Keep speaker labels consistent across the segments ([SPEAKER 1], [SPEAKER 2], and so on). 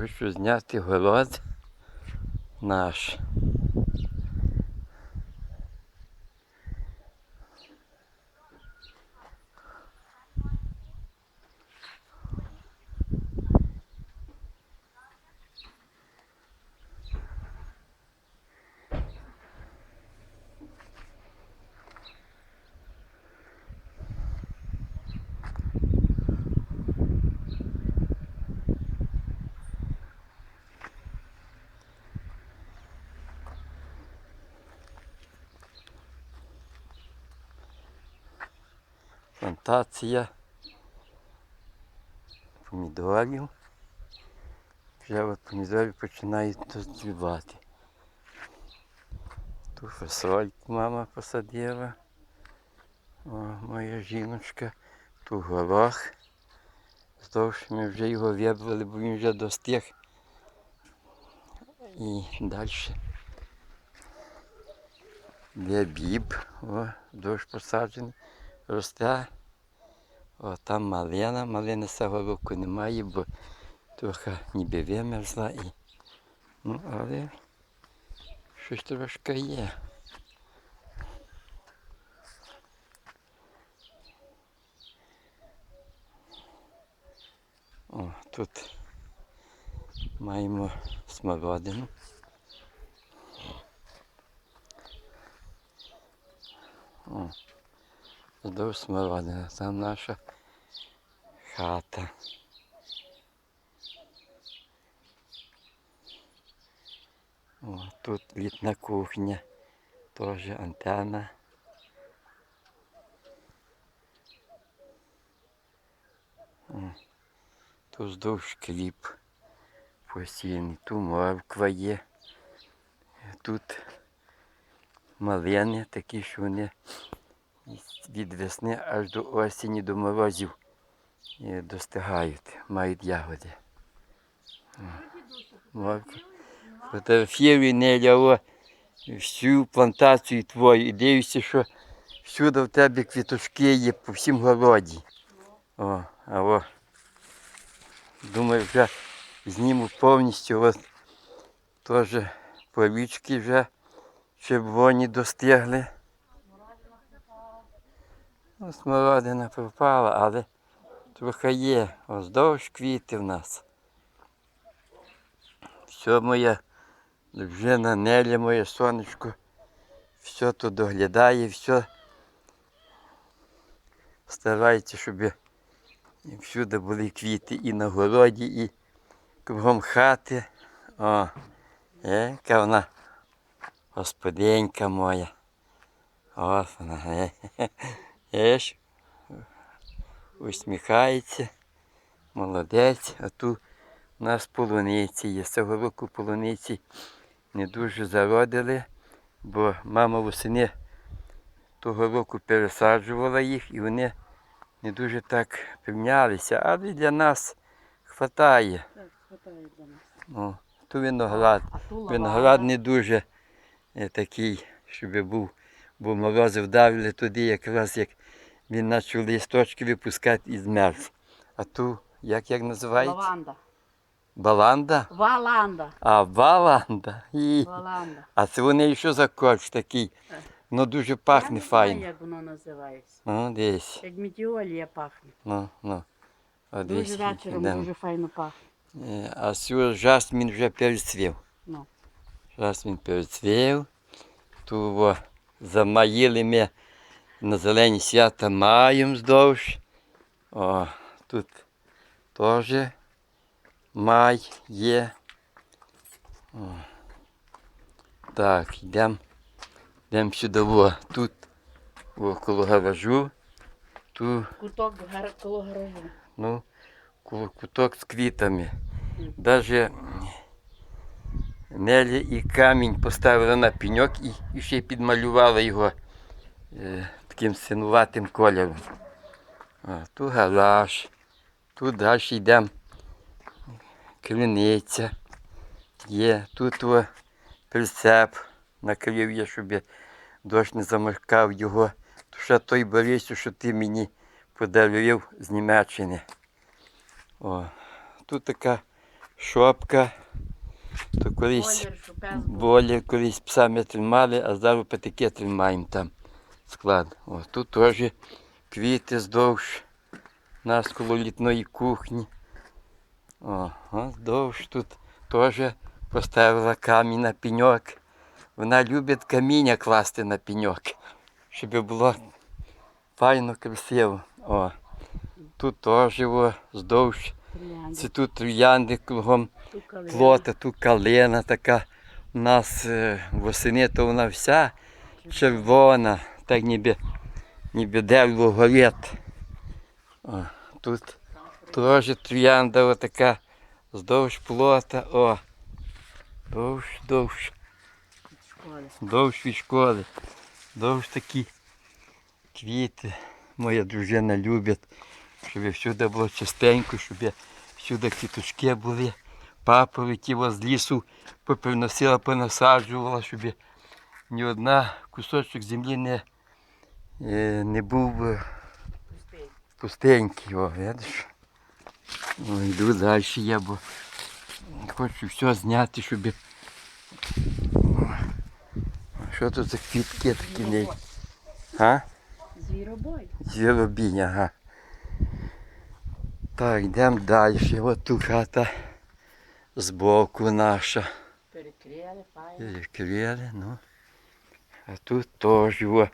[SPEAKER 1] Хочу зняти город наш. Плантація помідорів. Вже от помідори починають дозрівати. Ту фасольку мама посадила. О, моя жіночка. Ту горох. Здовж ми вже його вибрали, бо він вже достиг. І далі. Де біб, о, вздовж посаджений, росте. О, там малина, малини цього року немає, бо трохи ніби вимерзла і. Ну, але щось трошки є. О, тут маємо смородину. О, здовж смородина, там наша хата. О, тут літна кухня, теж антенна. О, тут вздовж кліп постійний, тут морква є. Тут малини такі, що вони від весни аж до осені, до морозів достигають, мають ягоди. О, Морква. Фотографіруй всю плантацію твою і дивишся, що всюди в тебе квіточки є по всім городі. О, а о, думаю, вже зніму повністю от теж полічки вже червоні достигли. Ну, смородина пропала, але трохи є. Оздовж квіти в нас. Все моя дружина Неля, моє сонечко, все тут доглядає, все старається, щоб всюди були квіти і на городі, і кругом хати. О, е, яка вона господинька моя. Ось вона. Еш, усміхається, молодець, а тут у нас полуниці є. З цього року полуниці не дуже зародили, бо мама восени того року пересаджувала їх і вони не дуже так прийнялися, але для нас хватає.
[SPEAKER 2] Так, хватає для нас.
[SPEAKER 1] Ну, то виноград. Виноград не дуже е, такий, щоб був, бо морози вдарили туди, якраз як він почав листочки випускати і змерз. А ту, як, як називається?
[SPEAKER 2] Лаванда.
[SPEAKER 1] Баланда?
[SPEAKER 2] Валанда.
[SPEAKER 1] А, баланда. І...
[SPEAKER 2] Валанда.
[SPEAKER 1] А це вони що за корч такий? Ну дуже пахне
[SPEAKER 2] Я не
[SPEAKER 1] файно.
[SPEAKER 2] Як воно називається.
[SPEAKER 1] Ну, десь.
[SPEAKER 2] Як метіолія пахне.
[SPEAKER 1] Ну, ну. О,
[SPEAKER 2] Дуже
[SPEAKER 1] десь
[SPEAKER 2] вечором
[SPEAKER 1] йдемо.
[SPEAKER 2] дуже файно пахне.
[SPEAKER 1] Е, А сю жасмін вже перецвів.
[SPEAKER 2] Ну.
[SPEAKER 1] Жасмін перецвів. Ту во, замаїли ми на зелені свята маєм здовж. О, тут теж май є. О. Так, йдемо. Йдемо сюди. Во. Тут около гаражу. Тут
[SPEAKER 2] Куток коло гаражу.
[SPEAKER 1] ну, куток з квітами. Даже Нелі і камінь поставила на пеньок і, ще й підмалювала його е, таким синуватим кольором. А, тут гараж, тут далі йдемо. Криниця є, тут о, прицеп накрив я, щоб дощ не замикав його. То ще той Борисю, що ти мені подарував з Німеччини. О, тут така шопка. То колись болі колись псами тримали, а зараз патики тримаємо там склад. О, тут теж квіти здовж нас коло літної кухні. О, о, здовж тут теж поставила камінь на пеньок. Вона любить каміння класти на пеньок, щоб було файно, красиво. О, тут теж здовж. Це тут троянди кругом плота, тут калина така. У нас е, восени то вона вся червона, так ніби, ніби дерево горить. О, тут теж троянда отака здовж плота. О, довж, довж, довж від школи. Довж такі квіти. Моя дружина любить, щоб всюди було чистенько, щоб всюди квіточки були. Папоротів з лісу поприносила, понасаджувала, щоб ні одна кусочок землі не, е, не був пустенький. О, видиш? О, йду далі я, бо хочу все зняти, щоб. Що тут за квітки такі? А?
[SPEAKER 2] Звіробой.
[SPEAKER 1] Звіробінь, ага. Так, йдемо далі. От тут хата збоку наша.
[SPEAKER 2] Перекрили, файно.
[SPEAKER 1] Перекрили, ну. А тут теж його.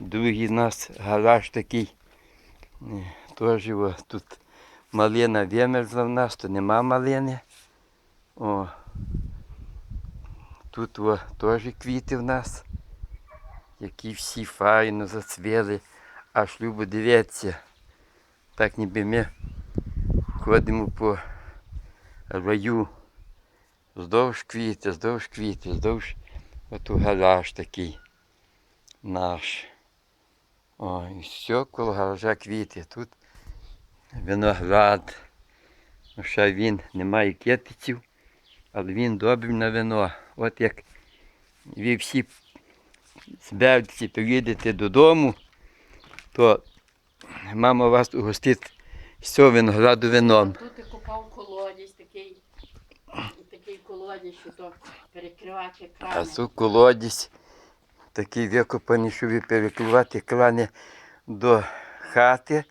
[SPEAKER 1] Другий у нас гараж такий. Е, Теж його. Тут малина вимерзла в нас, то нема малини. О. Тут о, теж квіти в нас. Які всі файно зацвіли. Аж любо дивитися. Так ніби ми ходимо по раю. Вздовж квіти, вздовж квіти, вздовж оту гараж такий наш. О, і все коло гаража квіти. Тут виноград. Ну, ще він не має китиців, але він добрий на вино. От як ви всі зберетеся приїдете додому, то мама вас угостить з цього винограду вином.
[SPEAKER 2] Тут я купав колодязь такий. Такий колодязь, що то перекривати
[SPEAKER 1] А
[SPEAKER 2] крани.
[SPEAKER 1] тут колодязь такий викопаний, щоб перекривати крани до хати,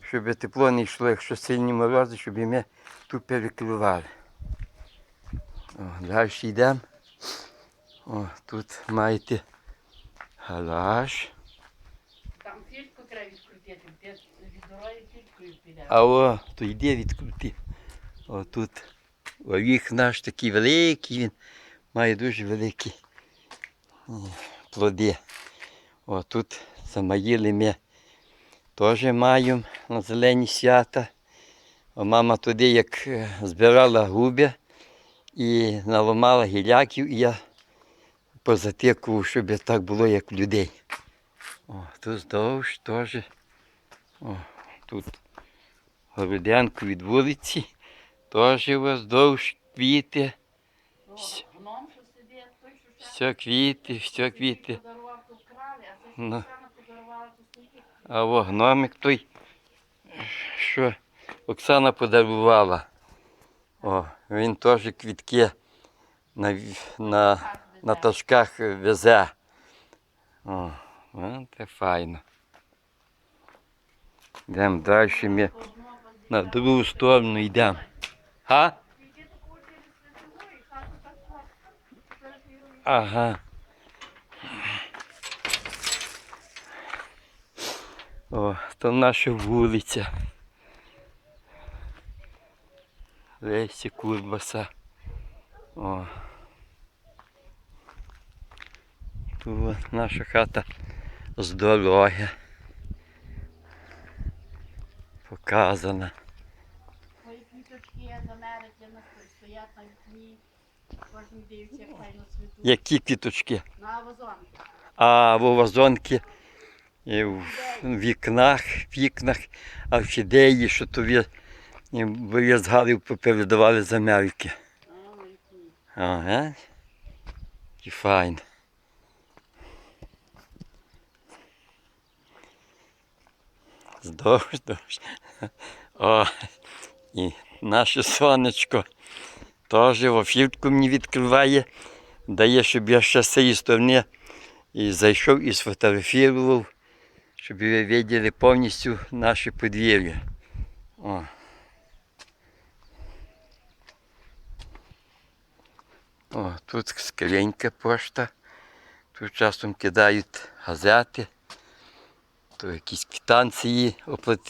[SPEAKER 1] щоб тепло не йшло, якщо сильні морози, щоб ми тут перекривали. О, далі йдемо. О, тут маєте гараж.
[SPEAKER 2] Там фільтку треба відкрутити,
[SPEAKER 1] А о, то йде відкрути. О, тут оріх наш такий великий, він має дуже великі плоди. О, тут замаїли ми теж маємо на зелені свята. О, мама туди як е, збирала губи і наламала гіляків, і я позатикував, щоб так було, як у людей. О, тут здовж теж. О, тут Городянку від вулиці, теж воздовж квіти, все квіти, все квіти. Ну. А о, гномик той, що Оксана подарувала. О, він теж квітки на, на, на ташках везе. О, о, це файно. Йдемо далі, ми на другу сторону йдемо. А? Ага. О, то наша вулиця. Лесі Курбаса. О. Тут наша хата з дороги. Показана.
[SPEAKER 2] Твої квіточки з Америки на стоять на вікні. Кожен дивиться, як файно цвітуть.
[SPEAKER 1] Які квіточки?
[SPEAKER 2] На вазонки.
[SPEAKER 1] А в вазонки і в вікнах, вікнах орхідеї, що то ви виїзгали, попередавали з Америки.
[SPEAKER 2] А.
[SPEAKER 1] Ага. І файн. Здовж, здовж. О, і наше сонечко Теж офіртку мені відкриває, дає, щоб я ще з цієї сторони і зайшов і сфотографував, щоб ви бачили повністю наше подвір'я. О. О, тут скринька пошта. Тут часом кидають газети, то якісь квитанції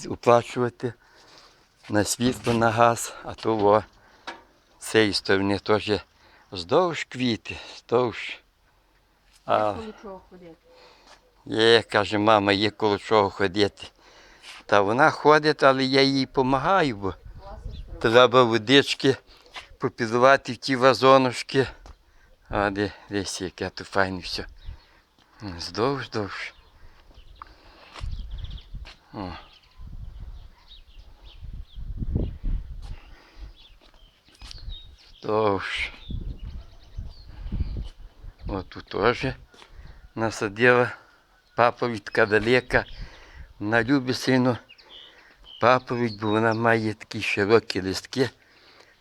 [SPEAKER 1] оплачувати на світло, на газ, а то во, з цієї сторони теж здовж квіти, здовж. А є, каже, мама, є коло чого ходити. Та вона ходить, але я їй допомагаю, бо треба водички попідувати в ті вазонушки. А де, десь яке то файне все. Здовж, здовж. О. Здовж. О, тут теж насадила паповідка далека. Вона любить сильно паповідь, бо вона має такі широкі листки,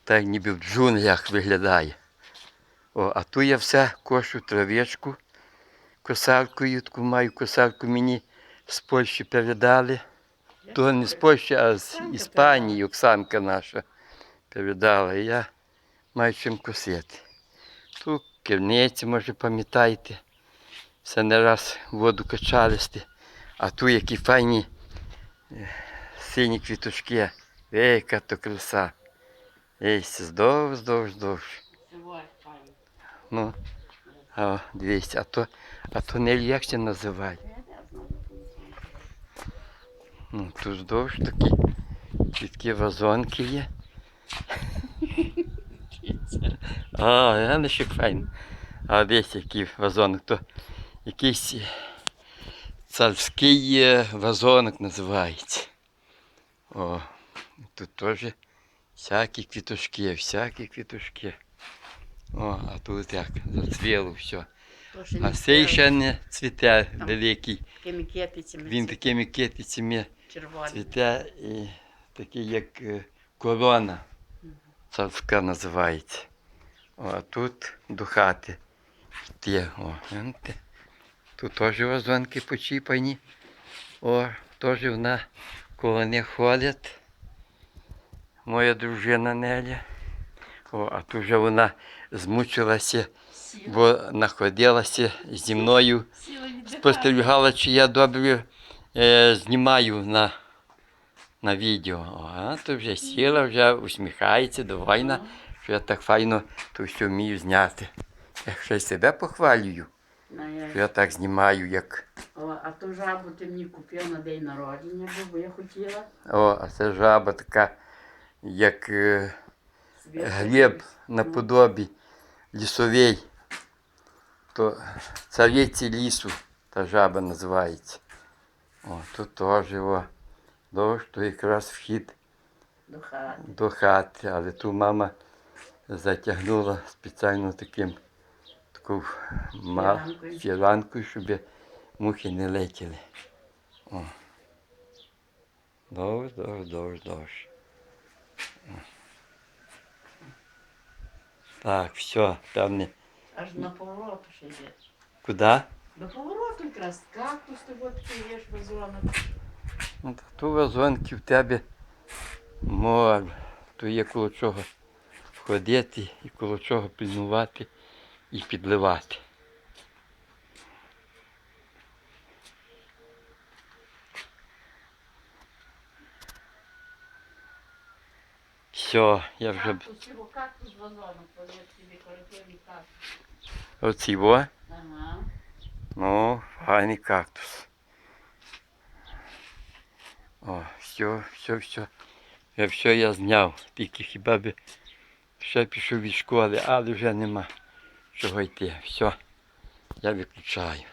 [SPEAKER 1] так ніби в джунглях виглядає. О, а тут я все кошу травичку косаркою, таку маю косарку мені з Польщі передали. То не з Польщі, а з Іспанії Оксанка наша передала. І я маю чим косити. Тут керниці, може, пам'ятаєте. Все не раз воду качалисти. А тут які файні е, сині квіточки. Ей, яка то краса. Ей, здовж, здовж, здовж. Ну, а, дивіться, а то, а то не це називають. Ну, тут здовж такі чіткі вазонки є. А, я не ще файно. А десь який вазонок, то якийсь царський е, вазонок називається. О, тут теж всякі квіточки, всякі квіточки. О, а тут як зацвіло все. А цей ще не цвіте великий. Він такими китицями
[SPEAKER 2] червоні.
[SPEAKER 1] цвіте і такий як е, корона царська називається. О, а тут до хати йти. О, гляньте. Тут теж вазонки почіпані. О, теж вона коло них ходить. Моя дружина Неля. О, а тут вже вона змучилася, бо знаходилася зі мною спостерігала, чи я добре е, знімаю на, на відео. А то вже сіла, вже усміхається, довольна, що я так файно то все вмію зняти. Я ще й себе похвалюю,
[SPEAKER 2] Ну,
[SPEAKER 1] що я так знімаю, як.
[SPEAKER 2] О, а ту жабу ти мені купив на день народження, бо я хотіла.
[SPEAKER 1] О, а це жаба така, як е, глеб наподобі лісовий. То цариці лісу та жаба називається. О, тут теж о, дощ, то якраз вхід
[SPEAKER 2] До хати.
[SPEAKER 1] до хати, але ту мама затягнула спеціально таким таку ма-
[SPEAKER 2] Фіранкою.
[SPEAKER 1] фіранкою, щоб мухи не летіли. О. Дощ, дощ, дощ. О. Так, все, певне.
[SPEAKER 2] Аж на повороту ще йде.
[SPEAKER 1] Куди?
[SPEAKER 2] До повороту якраз кактус ти от є вазонок.
[SPEAKER 1] Ну, та ту вазонки в тебе море, то є коло чого ходити і коло чого пильнувати і підливати. Все, я вже
[SPEAKER 2] Кактус, його кактус вазонок, то є декоративний кактус.
[SPEAKER 1] оці во.
[SPEAKER 2] Ага.
[SPEAKER 1] Ну, файний кактус. О, все, все, все. Я все я зняв. Тільки хіба би ще пішов від школи, але вже нема чого йти. Все, я виключаю.